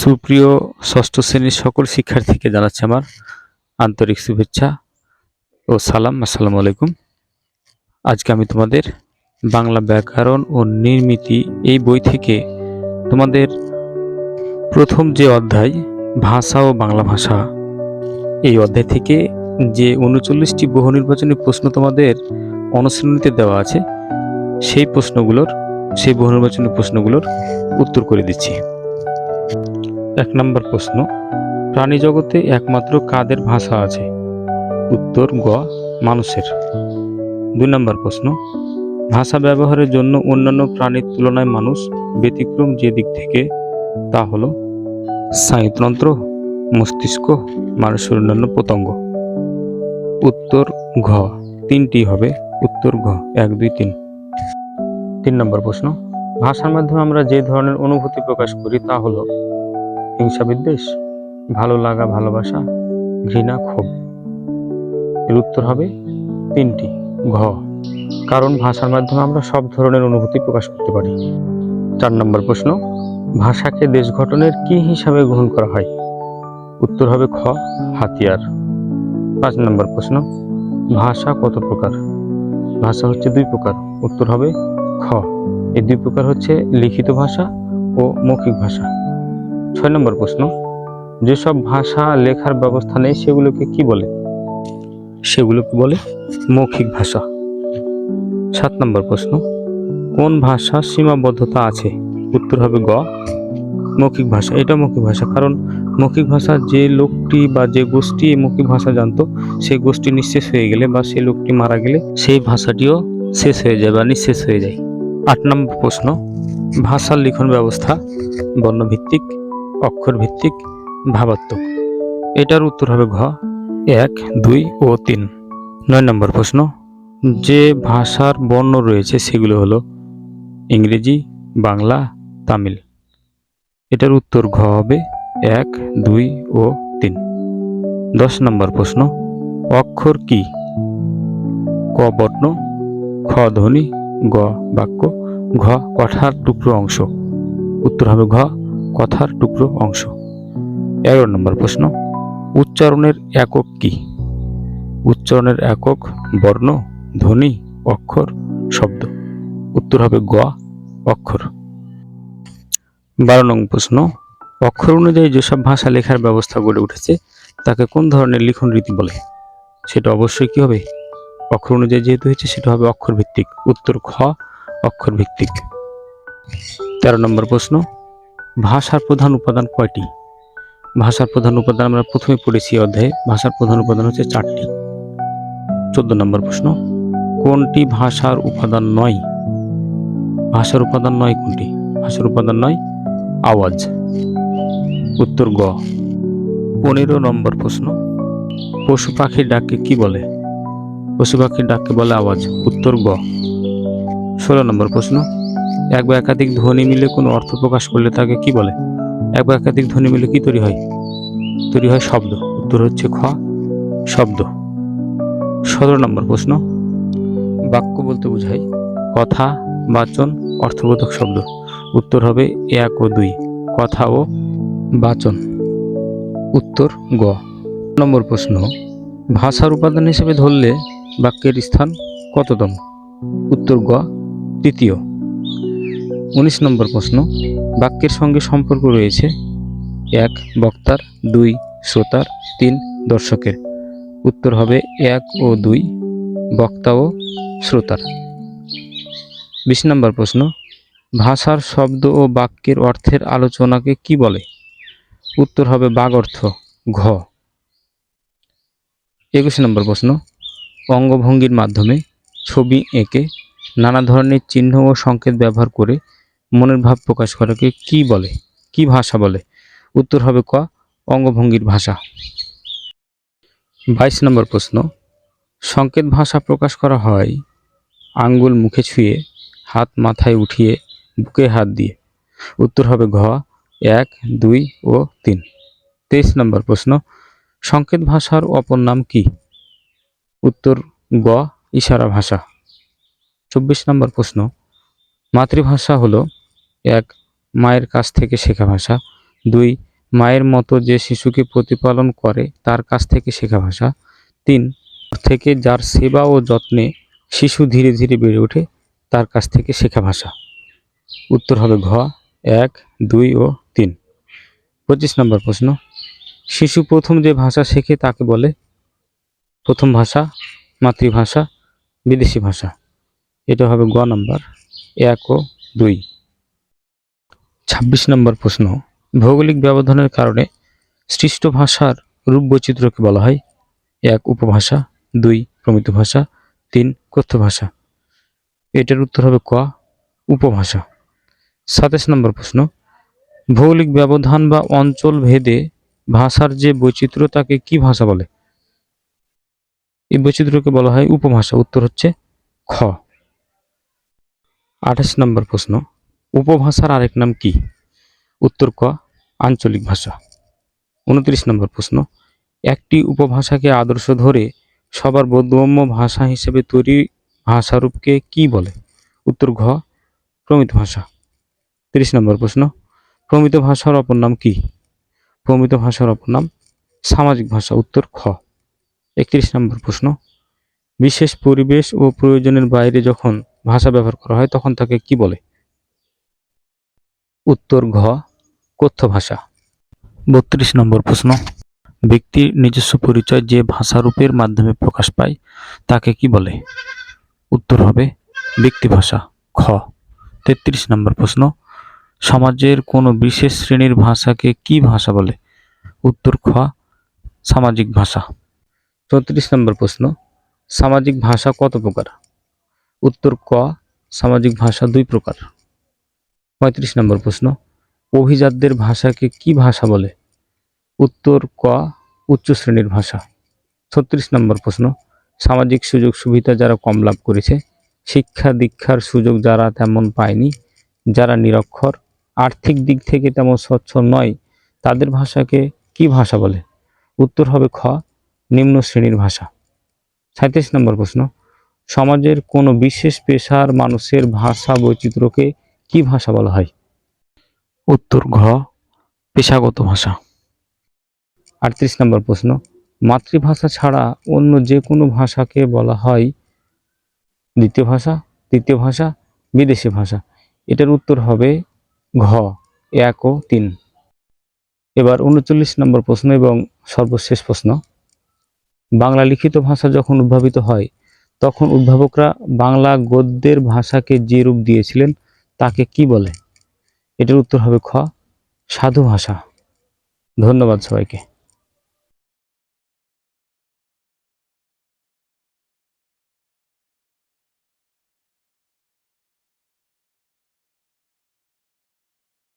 সুপ্রিয় ষষ্ঠ শ্রেণির সকল শিক্ষার্থীকে জানাচ্ছি আমার আন্তরিক শুভেচ্ছা ও সালাম। আসসালামু আলাইকুম। আজকে আমি তোমাদের বাংলা ব্যাকরণ ও নির্মিতি এই বই থেকে তোমাদের প্রথম যে অধ্যায়, ভাষা ও বাংলা ভাষা, এই অধ্যায় থেকে যে উনচল্লিশটি বহু নির্বাচনী প্রশ্ন তোমাদের অনুশীলনীতে দেওয়া আছে, সেই প্রশ্নগুলোর, সেই বহু নির্বাচনী প্রশ্নগুলোর উত্তর করে দিচ্ছি। এক নম্বর প্রশ্ন, প্রাণী জগতে একমাত্র কাদের ভাষা আছে? উত্তর, গ, মানুষের। দুই নম্বর প্রশ্ন, ভাষা ব্যবহারের জন্য অন্যান্য প্রাণীর তুলনায় মানুষ ব্যতিক্রম যে দিক থেকে, তা হল স্নায়ুতন্ত্র, মস্তিষ্ক, মানুষের অন্যান্য পতঙ্গ। উত্তর, ঘ। তিনটি হবে। উত্তর, ঘ। এক, দুই, তিন। তিন নম্বর প্রশ্ন, ভাষার মাধ্যমে আমরা যে ধরনের অনুভূতি প্রকাশ করি তা হলো হিংসা বিদ্বেষ, ভালো লাগা ভালোবাসা, ঘৃণা ক্ষোভ। এর উত্তর হবে তিনটি, ঘ। কারণ ভাষার মাধ্যমে আমরা সব ধরনের অনুভূতি প্রকাশ করতে পারি। চার নম্বর প্রশ্ন, ভাষাকে দেশ গঠনের কি হিসাবে গ্রহণ করা হয়? উত্তর হবে খ, হাতিয়ার। পাঁচ নম্বর প্রশ্ন, ভাষা কত প্রকার? ভাষা হচ্ছে দুই প্রকার, উত্তর হবে খ। এই দুই প্রকার হচ্ছে লিখিত ভাষা ও মৌখিক ভাষা। ছয় নম্বর প্রশ্ন, যেসব ভাষা, লেখার ব্যবস্থা নেই, সেগুলোকে কি বলে? সেগুলোকে বলে মৌখিক ভাষা। সাত নম্বর প্রশ্ন, কোন ভাষা সীমাবদ্ধতা আছে? উত্তর হবে গ, মৌখিক ভাষা। এটা মৌখিক ভাষা, কারণ মৌখিক ভাষা যে লোকটি বা যে গোষ্ঠী এই মৌখিক ভাষা জানতো, সেই গোষ্ঠী নিঃশেষ হয়ে গেলে বা সেই লোকটি মারা গেলে সেই ভাষাটিও শেষ হয়ে যায় বা নিঃশেষ হয়ে যায়। আট নম্বর প্রশ্ন, ভাষার লিখন ব্যবস্থা বর্ণভিত্তিক অক্ষর ভিত্তিক ভাবাত্মক। এটার উত্তর হবে ঘ, এক, দুই ও তিন। নয় নম্বর প্রশ্ন, যে ভাষার বর্ণ রয়েছে সেগুলো হলো ইংরেজি, বাংলা, তামিল। এটার উত্তর ঘ হবে এক, দুই ও তিন। দশ নম্বর প্রশ্ন, অক্ষর কি? ক বর্ণ, খ ধ্বনি, গ বাক্য, ঘ কঠার টুকরো অংশ। উত্তর হবে ঘ কথার টুকরো অংশ। এগারো নম্বর প্রশ্ন, উচ্চারণের একক কি? উচ্চারণের একক বর্ণ, ধ্বনি, অক্ষর, শব্দ। উত্তর হবে গ, অক্ষর। বারো নং প্রশ্ন, অক্ষর অনুযায়ী যেসব ভাষা লেখার ব্যবস্থা গড়ে উঠেছে, তাকে কোন ধরনের লিখন রীতি বলে? সেটা অবশ্যই কি হবে? অক্ষর অনুযায়ী যেহেতু হয়েছে, সেটা হবে অক্ষর ভিত্তিক উত্তর খ অক্ষর ভিত্তিক তেরো নম্বর প্রশ্ন ভাষার প্রধান উপাদান কয়টি? ভাষার প্রধান উপাদান আমরা প্রথমে পড়েছি অধ্যায়ে। ভাষার প্রধান উপাদান হচ্ছে চারটি। চোদ্দ নম্বর প্রশ্ন, কোনটি ভাষার উপাদান নয়? ভাষার উপাদান নয় কোনটি? ভাষার উপাদান নয়, আওয়াজ। উত্তর গ। পনেরো নম্বর প্রশ্ন, পশু পাখির ডাককে কি বলে? পশু পাখির ডাককে বলে আওয়াজ। উত্তর গ। ষোলো নম্বর প্রশ্ন এক বা একাধিক ধ্বনি মিলে কোনো অর্থ প্রকাশ করলে তাকে কি বলে? এক বা একাধিক ধ্বনি মিলে কি তৈরি হয়? তৈরি হয় শব্দ। উত্তর হচ্ছে খ। শব্দ। সতেরো নম্বর প্রশ্ন। বাক্য বলতে বোঝায় কথা, বাচন, অর্থবোধক শব্দ। উত্তর হবে এক ও দুই। কথা ও বাচন। উত্তর গ। নম্বর প্রশ্ন। ভাষার উপাদান হিসেবে ধরলে বাক্যের স্থান কততম? উত্তর গ। তৃতীয়। উনিশ নম্বর প্রশ্ন, বাক্যের সঙ্গে সম্পর্ক রয়েছে এক বক্তার, দুই শ্রোতার, তিন দর্শকের। উত্তর হবে এক ও দুই বক্তা ও শ্রোতার। বিশ নম্বর প্রশ্ন, ভাষার শব্দ ও বাক্যের অর্থের আলোচনাকে কি বলে? উত্তর হবে বাগর্থ ঘ। একুশ নম্বর প্রশ্ন, অঙ্গভঙ্গির মাধ্যমে ছবি এঁকে নানা ধরনের চিহ্ন ও সংকেত ব্যবহার করে মনের ভাব প্রকাশ করাকে কি বলে, কি ভাষা বলে? উত্তর হবে ক, অঙ্গভঙ্গির ভাষা। বাইশ নম্বর প্রশ্ন, সংকেত ভাষা প্রকাশ করা হয় আঙ্গুল মুখে ছুঁয়ে, হাত মাথায় উঠিয়ে, বুকে হাত দিয়ে। উত্তর হবে ঘ, এক, দুই ও তিন। তেইশ নম্বর প্রশ্ন, সংকেত ভাষার অপর নাম কি? উত্তর গ, ইশারা ভাষা। চব্বিশ নম্বর প্রশ্ন, মাতৃভাষা হলো এক, মায়ের কাছ থেকে শেখা ভাষা। দুই, মায়ের মতো যে শিশুকে প্রতিপালন করে, তার কাছ থেকে শেখা ভাষা। তিন থেকে যার সেবা ও যত্নে শিশু ধীরে ধীরে বেড়ে ওঠে, তার কাছ থেকে শেখা ভাষা। উত্তর হবে ঘ, এক, দুই ও তিন। পঁচিশ নম্বর প্রশ্ন। শিশু প্রথম যে ভাষা শেখে তাকে বলে প্রথম ভাষা, মাতৃভাষা, বিদেশি ভাষা। এটা হবে গ নাম্বার, এক ও দুই। ছাব্বিশ নম্বর প্রশ্ন, ভৌগোলিক ব্যবধানের কারণে সৃষ্ট ভাষার রূপ বৈচিত্র্যকে বলা হয় এক উপভাষা, দুই প্রমিত ভাষা, তিন কথ্য ভাষা। এটার উত্তর হবে ক, উপভাষা। সাতাশ নম্বর প্রশ্ন, ভৌগোলিক ব্যবধান বা অঞ্চল ভেদে ভাষার যে বৈচিত্র্য তাকে কি ভাষা বলে? এই বৈচিত্র্যকে বলা হয় উপভাষা। উত্তর হচ্ছে খ। আঠাশ নম্বর প্রশ্ন উপভাষার আরেক নাম কি? উত্তর ক, আঞ্চলিক ভাষা। উনত্রিশ নম্বর প্রশ্ন, একটি উপভাষাকে আদর্শ ধরে সবার বোধগম্য ভাষা হিসেবে তৈরি ভাষারূপকে কি বলে? উত্তর ঘ, প্রমিত ভাষা। তিরিশ নম্বর প্রশ্ন, প্রমিত ভাষার অপর নাম কি? প্রমিত ভাষার অপর নাম সামাজিক ভাষা, উত্তর খ। একত্রিশ নম্বর প্রশ্ন, বিশেষ পরিবেশ ও প্রয়োজনের বাইরে যখন ভাষা ব্যবহার করা হয়, তখন তাকে কি বলে? উত্তর ঘ, কথ্য ভাষা। বত্রিশ নম্বর প্রশ্ন। ব্যক্তির নিজস্ব পরিচয় যে ভাষারূপের মাধ্যমে প্রকাশ পায়, তাকে কি বলে? উত্তর হবে ব্যক্তি ভাষা খ। তেত্রিশ নম্বর প্রশ্ন। সমাজের কোনো বিশেষ শ্রেণির ভাষাকে কি ভাষা বলে? উত্তর খ, সামাজিক ভাষা। চৌত্রিশ নম্বর প্রশ্ন। সামাজিক ভাষা কত প্রকার? উত্তর ক, সামাজিক ভাষা দুই প্রকার। পঁয়ত্রিশ নম্বর প্রশ্ন, অভিজাতদের ভাষাকে কি ভাষা বলে? উত্তর ক, উচ্চ শ্রেণির ভাষা। ছত্রিশ নম্বর প্রশ্ন, সামাজিক সুযোগ সুবিধা যারা কম লাভ করেছে, শিক্ষা দীক্ষার সুযোগ যারা তেমন পায়নি, যারা নিরক্ষর, আর্থিক দিক থেকে তেমন সচ্ছল নয়, তাদের ভাষাকে কি ভাষা বলে? উত্তর হবে খ, নিম্ন শ্রেণির ভাষা। সাঁত্রিশ নম্বর প্রশ্ন, সমাজের কোনো বিশেষ পেশার মানুষের ভাষা বৈচিত্র্যকে কি ভাষা বলা হয়? উত্তর ঘ পেশাগত ভাষা। আটত্রিশ নম্বর প্রশ্ন মাতৃভাষা ছাড়া অন্য যে কোনো ভাষাকে বলা হয় দ্বিতীয় ভাষা তৃতীয় ভাষা বিদেশি ভাষা? এটার উত্তর হবে ঘ এক ও তিন। এবার উনচল্লিশ নম্বর প্রশ্ন এবং সর্বশেষ প্রশ্ন। বাংলা লিখিত ভাষা যখন উদ্ভাবিত হয় তখন উদ্ভাবকরা বাংলা গদ্যের ভাষাকে যে রূপ দিয়েছিলেন তাকে কি বলে? এটার উত্তর হবে খ সাধু ভাষা। ধন্যবাদ সবাইকে।